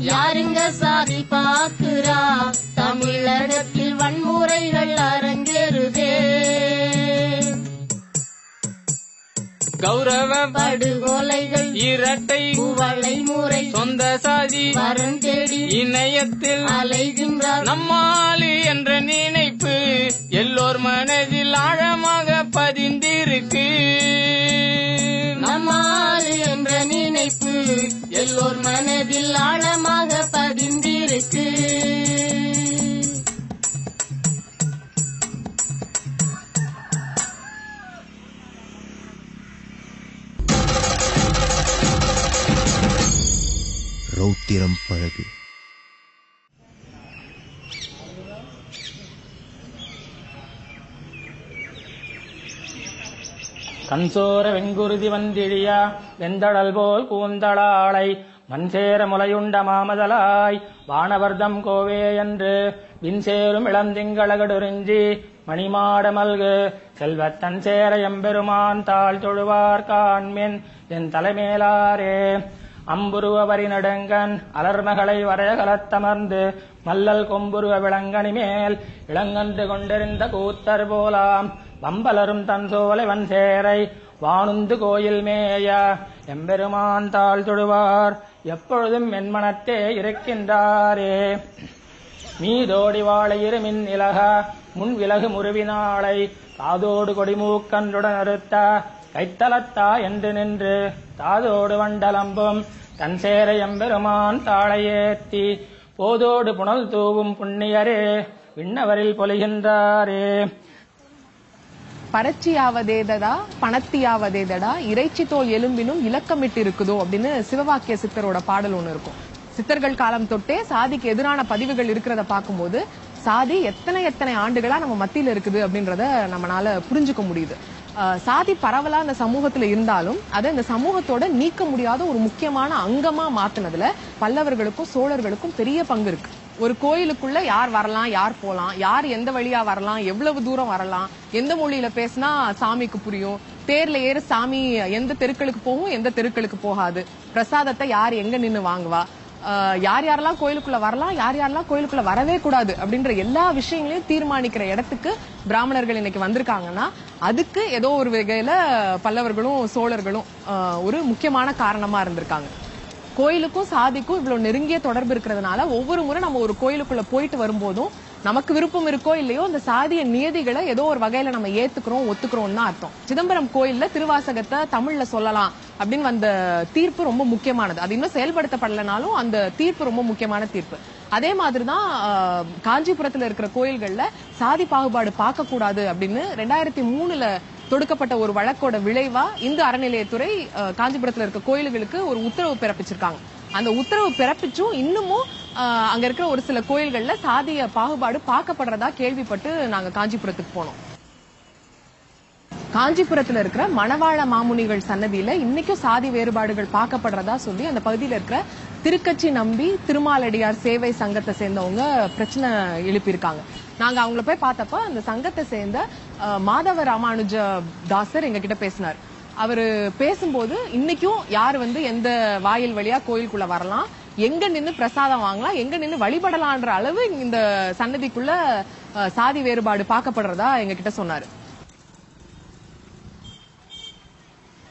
யாருங்க சாதி பாக்குறா தமிழகத்தில் வன்முறைகள் அரங்கேறுதே. கௌரவ படுகொலைகள் இரட்டை குவளை முறை சொந்த சாதி வரம் தேடி இணையத்தில் அலைகின்றார். நம்மாளு என்ற நினைப்பு எல்லோர் மனதில் ஆழமாக பதிந்திருக்கு. நம்மால் நினைப்பு எல்லோர் மனதில் ஆழமாக பதிந்திருக்கு. ரௌத்திரம் பழகு. கண்சோர வெங்குருதி வந்திழியா வெந்தடல் போல் கூந்தளாளை மண்சேர முலையுண்ட மாமதலாய் வானவர்தம் கோவே என்று விண்சேரும் இளந்திங்களகடுறிஞ்சி மணிமாட மல்கு செல்வத்தன் சேர எம்பெருமான் தாழ் தொழுவார் காண்மின் என் தலைமேலாரே. அம்புருவவரி நடுங்கன் அலர்மகளை வரையகலத்தமர்ந்து மல்லல் கொம்புருவ விளங்கனி மேல் இளங்கன்று கொண்டிருந்த கூத்தர் போலாம் வம்பலரும் தன் சோலை வன்சேரை வானுந்து கோயில் மேய. எம்பெருமான் தாழ் தொழுவார் எப்பொழுதும் என் மனத்தே இருக்கின்றாரே. மீதோடி வாழையிரு மின் இலக முன் விலகு முருவினாளை காதோடு கொடிமூக்கன்றுடன் அறுத்த கைத்தலத்தா என்று நின்று. தாதோடு வண்டலம்பும் தன் சேர எம்பெருமான் தாளையேத்தி போதோடு புனல் தூவும் புண்ணியரே விண்ணவரில் பொலிகின்றாரே. பரட்சியாவதேதடா பணத்தியாவதேதடா இறைச்சி தோல் எலும்பினும் இலக்கமிட்டு இருக்குதோ அப்படின்னு சிவவாக்கிய சித்தரோட பாடல் ஒண்ணு இருக்கும். சித்தர்கள் காலம் தொட்டே சாதிக்கு எதிரான பதிவுகள் இருக்கிறத பார்க்கும்போது சாதி எத்தனை எத்தனை ஆண்டுகளா நம்ம மத்தியில இருக்குது அப்படின்றத நம்மளால புரிஞ்சுக்க முடியுது. சாதி பரவலா இந்த சமூகத்துல இருந்தாலும் அதை இந்த சமூகத்தோட நீக்க முடியாத ஒரு முக்கியமான அங்கமா மாத்தினதுல பல்லவர்களுக்கும் சோழர்களுக்கும் பெரிய பங்கு இருக்கு. ஒரு கோயிலுக்குள்ள யார் வரலாம் யார் போலாம் யார் எந்த வழியா வரலாம் எவ்வளவு தூரம் வரலாம் எந்த மொழியில பேசினா சாமிக்கு புரியும் தேர்ல ஏறு சாமி எந்த தெருக்களுக்கு போகும் எந்த தெருக்களுக்கு போகாது. பிரசாதத்தை யார் எங்க நின்னு வாங்குவா? யார் யாரெல்லாம் கோயிலுக்குள்ள வரலாம் யார் யாரெல்லாம் கோயிலுக்குள்ள வரவே கூடாது அப்படின்ற எல்லா விஷயங்களையும் தீர்மானிக்கிற இடத்துக்கு பிராமணர்கள் இன்னைக்கு வந்திருக்காங்கன்னா அதுக்கு ஏதோ ஒரு வகையில பல்லவர்களும் சோழர்களும் ஒரு முக்கியமான காரணமா இருந்திருக்காங்க. கோயிலுக்கும் சாதிக்கும் இவ்வளவு நெருங்கிய தொடர்பு இருக்கிறதுனால ஒவ்வொரு முறை நம்ம ஒரு கோயிலுக்குள்ள போயிட்டு வரும்போதும் நமக்கு விருப்பம் இருக்கோ இல்லையோ அந்த சாதிய நியதிகளை ஏதோ ஒரு வகையில நம்ம ஏத்துக்கிறோம் ஒத்துக்கிறோம்னு அர்த்தம். சிதம்பரம் கோயில்ல திருவாசகத்தை தமிழ்ல சொல்லலாம் அப்படின்னு வந்த தீர்ப்பு ரொம்ப முக்கியமானது. அது இன்னும் செயல்படுத்தப்படலைனாலும் அந்த தீர்ப்பு ரொம்ப முக்கியமான தீர்ப்பு. அதே மாதிரிதான் காஞ்சிபுரத்துல இருக்கிற கோயில்கள்ல சாதி பாகுபாடு பார்க்க கூடாது அப்படின்னு ரெண்டாயிரத்தி மூணுல தொடுக்கப்பட்ட ஒரு வழக்கோட விளைவா இந்த அறநிலையத்துறை காஞ்சிபுரத்துல இருக்க கோயில்களுக்கு ஒரு உத்தரவு பிறப்பிச்சிருக்காங்க. அந்த உத்தரவு பிறப்பிச்சும் இன்னமும் அஹ், அங்க இருக்கிற ஒரு சில கோயில்கள்ல சாதிய பாகுபாடு பார்க்கப்படுறதா கேள்விப்பட்டு நாங்க காஞ்சிபுரத்துக்கு போனோம். காஞ்சிபுரத்துல இருக்கிற மணவாள மாமுனிகள் சன்னதியில இன்னைக்கும் சாதி வேறுபாடுகள் பார்க்கப்படுறதா சொல்லி அந்த பகுதியில இருக்கிற திருக்கச்சி நம்பி திருமாலடியார் சேவை சங்கத்தை சேர்ந்தவங்க பிரச்சனை எழுப்பியிருக்காங்க. நாங்க அவங்கள போய் பார்த்தப்ப அந்த சங்கத்தை சேர்ந்த மாதவ ராமானுஜ தாசர் எங்க கிட்ட பேசினார். அவரு பேசும்போது இன்னைக்கும் யார் வந்து எந்த வாயில் வழியா கோயிலுக்குள்ள வரலாம் எங்க நின்னு பிரசாதம் வாங்கலாம் எங்க நின்னு வழிபடலான்ற அளவு இந்த சன்னதிக்குள்ள சாதி வேறுபாடு பார்க்கப்படுறதா எங்க கிட்ட சொன்னாரு.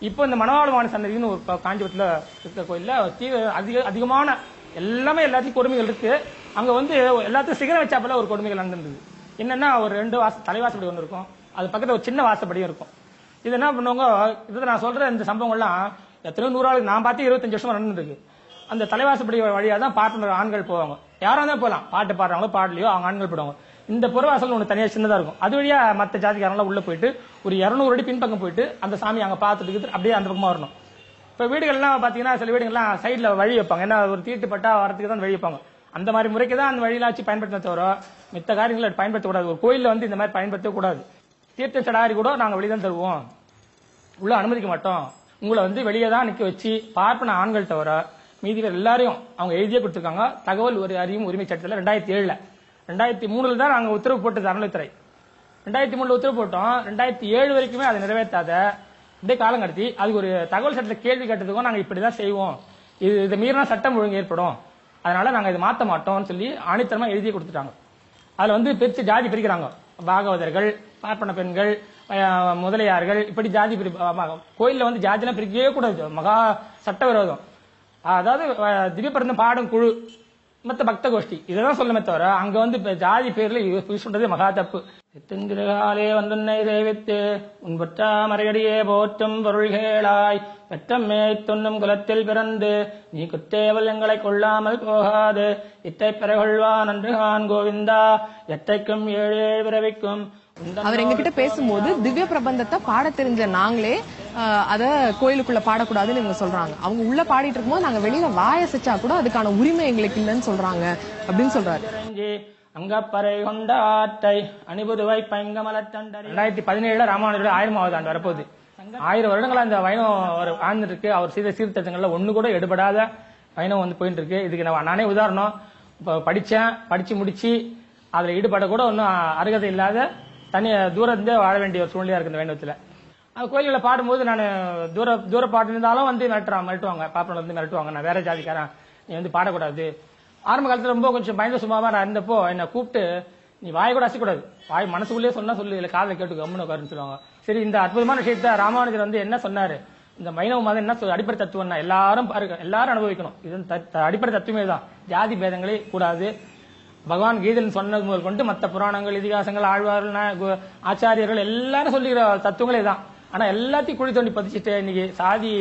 இப்போ இந்த மணவாளமான சன்னதின்னு ஒரு காஞ்சிபுரத்தில் இருக்கிற கோயிலில் தீவிர அதிக அதிகமான எல்லாமே எல்லாத்தையும் கொடுமைகள் இருக்கு. அங்கே வந்து எல்லாத்தையும் சிகரம் வச்சாப்பில் ஒரு கொடுமைகள் நடந்திருந்தது. என்னன்னா ஒரு ரெண்டு வாச தலைவாசப்படி ஒன்று இருக்கும். அது பக்கத்தில் ஒரு சின்ன வாசப்படியும் இருக்கும். இது என்ன பண்ணுவாங்க இதை நான் சொல்ற இந்த சம்பவங்கள்லாம் எத்தனையோ நூறாளுக்கு நான் பார்த்து இருபத்தஞ்சு வருஷம் நடந்துருக்கு. அந்த தலைவாசப்படி வழியாக தான் பார்ட்னர் ஆண்கள் போவாங்க. யாராக தான் போகலாம் பாட்டு பாடுறாங்களோ பாடலையோ அவங்க ஆண்கள் போடுவாங்க. இந்த புறவாசல் ஒன்று தனியாக சின்னதாக இருக்கும். அது வழியாக மற்ற ஜாதிக்காரங்களாம் உள்ளே போயிட்டு ஒரு இரநூறு அடி பின்பக்கம் போயிட்டு அந்த சாமி அங்கே பார்த்துட்டு அப்படியே அந்த பக்கமாக வரணும். இப்போ வீடுகள்லாம் பார்த்தீங்கன்னா சில வீடுகள்லாம் சைடில் வழி வைப்பாங்க. ஏன்னா ஒரு தீட்டு பட்டா வரதுக்கு தான் வழி வைப்பாங்க. அந்த மாதிரி முறைக்கு தான் அந்த வழியெல்லாம் வச்சு பயன்படுத்த தவிர மித்த காரியங்களை பயன்படுத்தக்கூடாது. ஒரு கோயிலில் வந்து இந்த மாதிரி பயன்படுத்தக்கூடாது. தீர்த்த சடாரி கூட நாங்கள் வெளியே தான் தருவோம். உள்ள அனுமதிக்க மாட்டோம். உங்களை வந்து வெளியே தான் நிற்க வச்சு பார்ப்பன ஆண்கள் தவிர மீதி பேர் எல்லாரையும் அவங்க எழுதியே கொடுத்துருக்காங்க. தகவல் ஒரு அறியும் உரிமை சட்டத்தில் ரெண்டாயிரத்தி ஏழில். ரெண்டாயிரத்தி மூணுல தான் நாங்க உத்தரவு போட்டது அறநிலைத்துறை ரெண்டாயிரத்தி மூணுல உத்தரவு போட்டோம். ரெண்டாயிரத்தி ஏழு வரைக்குமே அதை நிறைவேற்றாத அப்படியே காலம் கடத்தி அதுக்கு ஒரு தகவல் சட்டத்தில் கேள்வி கேட்டதுக்கும் நாங்க இப்படிதான் செய்வோம். இது இதை மீறினா சட்டம் ஒழுங்கு ஏற்படும். அதனால நாங்க இதை மாத்த மாட்டோம்னு சொல்லி ஆணித்தரமா எழுதி கொடுத்துட்டாங்க. அதுல வந்து பிரிச்சு ஜாதி பிரிக்கிறாங்க. பாகவதர்கள் பார்ப்பன பெண்கள் முதலியார்கள் இப்படி ஜாதி பிரி கோயில்ல வந்து ஜாதிலாம் பிரிக்கவே கூடாது. மகா சட்டவிரோதம். அதாவது திவ்ய பாடும் குழு. மத்த பக்த கோஷ்டி. இதான் சொல்லமே தவிர அங்க வந்து ஜாதி பேர்ல யூஸ் பண்றதே மகா தப்பு. எத்தெந்திரகாலே வந்துன்னை சேவித்து உன்பற்றா மறையடியே போற்றும் பொருள்கேளாய் பெற்றம் மேய்த்துண்ணும் குலத்தில் பிறந்து நீ குத்தேவல் எங்களை கொள்ளாமல் போகாது. இத்தை பிறகொள்வான் நன்றுகான் கோவிந்தா எத்தைக்கும் ஏழு ஏழு பிறவிக்கும். அவர் எங்ககிட்ட பேசும்போது திவ்ய பிரபந்தத்தை பாட தெரிஞ்ச நாங்களே அத கோயிலுக்குள்ள பாடக்கூடாதுன்னு இவங்க சொல்றாங்க. அவங்க உள்ள பாடிட்டு இருக்கும்போது நாங்க வெளியில வாயசைச்சா கூட அதுக்கான உரிமை எங்களுக்கு இல்லைன்னு சொல்றாங்க அப்படின்னு சொல்றாரு. அங்கப்பறை கொண்ட ஆற்றை அணிபுதுவை பைங்கமலத்தண்டர் ரெண்டாயிரத்தி பதினேழுல ராமானுஜரோட ஆயிரமாவது ஆண்டு வரப்போகுது. ஆயிரம் வருடங்களா இந்த வைணவம் அவர் வாழ்ந்துட்டு இருக்கு அவர் செய்த சீர்திருத்தங்கள்ல ஒண்ணு கூட எடுபடாத வைணவம் வந்து போயிட்டு இருக்கு இதுக்கு நான் நானே உதாரணம். இப்ப படிச்சேன் படிச்சு முடிச்சு அதுல ஈடுபட கூட ஒன்றும் அருகதை இல்லாத தனி தூரத்தே வாழ வேண்டிய ஒரு சூழ்நிலையா இருக்கு இந்த வைணவத்துல. கோயில்களை பாடும்போது நான் தூர தூர பாட்டு இருந்தாலும் வந்து மிரட்டுறான் மிரட்டுவாங்க. பாப்பனில் வந்து மிரட்டுவாங்க. நான் வேற ஜாதிக்காரன். நீ வந்து பாடக்கூடாது. ஆரம்ப காலத்தில் ரொம்ப கொஞ்சம் பயந்த சும்மாவா நான் இருந்தப்போ என்னை கூப்பிட்டு நீ வாய் கூட அசைக்கூடாது வாய் மனசுக்குள்ளே சொன்னா சொல்லு. இல்லை காதல கேட்டு கம்முன்னு உட்காருன்னு சொல்லுவாங்க. சரி இந்த அற்புதமான விஷயத்த ராமானுஜர் வந்து என்ன சொன்னாரு? இந்த மைனவ மதம் என்ன சொல் அடிப்படை தத்துவம்னா எல்லாரும் பாருங்க எல்லாரும் அனுபவிக்கணும். இது த- அடிப்படை தத்துவமே தான். ஜாதி பேதங்களே கூடாது. பகவான் கீதன் சொன்னது முதல் கொண்டு மற்ற புராணங்கள் இதிகாசங்கள் ஆழ்வார்கள் ஆச்சாரியர்கள் எல்லாரும் சொல்லிக்கிற தத்துவங்களே தான். ஆனா எல்லாத்தையும் குழி தோண்டி பதிச்சுட்டு இன்னைக்கு சாதி